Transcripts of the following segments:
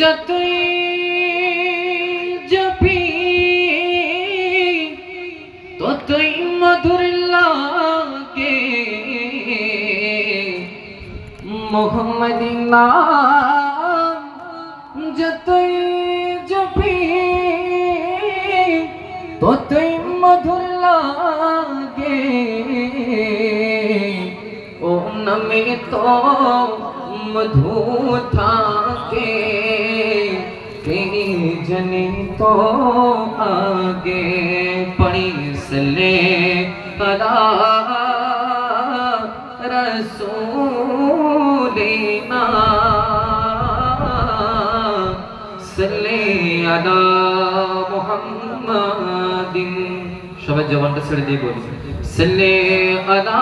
যতই জপি ততই মধুর লাগে। মোহাম্মদ নাম যতই জপি ততই মধুর লাগে। নমে তো মধু থাকে তেরি জনে তো আগে পড়ি সলে পরা রসൂলিনা সলে আলা মুহাম্মাদিন সবাই জবানটা ছেড়ে দিয়ে বলি সলে আলা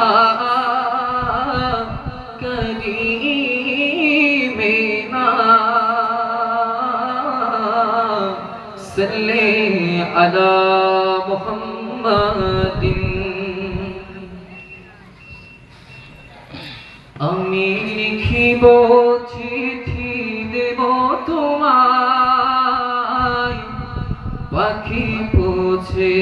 আলা মুহাম্মাদিন আমি লিখিব চিঠি দেব পাখি পৌঁছে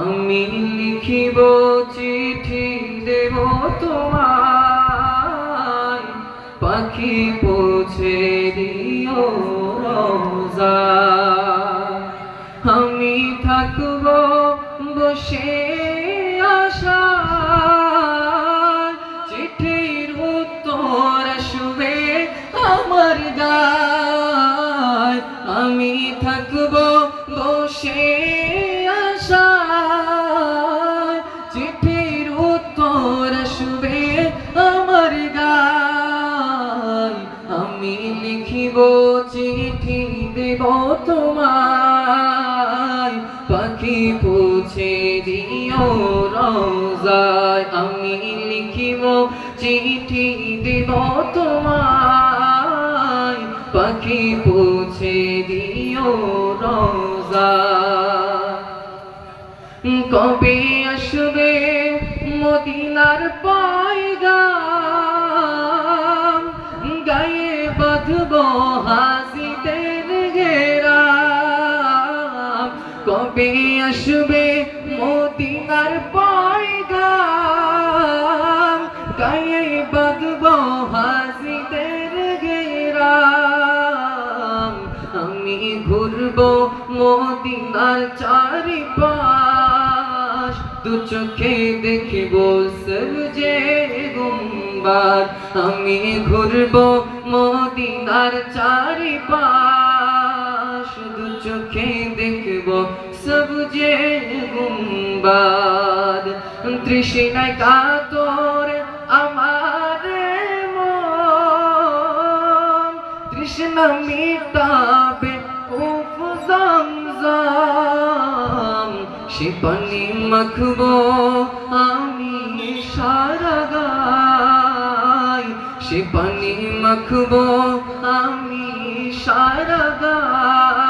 আমি লিখিব চিঠি দেব তোমায়। পাখি দিও রোজা। আমি থাকব বসে আশা চিঠির উত্তর আমি চিঠি দেব তোমায়। পাখি পৌঁছে দিও রোজায়। আমি লিখিব চিঠি দেব তোমায়। পাখি পৌঁছে দিও রোজায়। কবে আসবে মদিনার পায়গাম? গায়ে বাঁধব কবে আসবে মদিনার পায়গাম? গায়ে বাঁধব হাসিদের ঘেরাম আমি ঘুরব মদিনার চারিপাশ। দু চোখে দেখিব সবজে গুম্বার। আমি ঘুরব মদিনার চারিপাশ। দু চোখে দেখব সবজে গুম্বার তৃষ্ণায় কাতর আমার মন। তৃষ্ণা মিটাবে উফ জমজম। সে পানি আমি সারা গাই সে আমি সারা গাই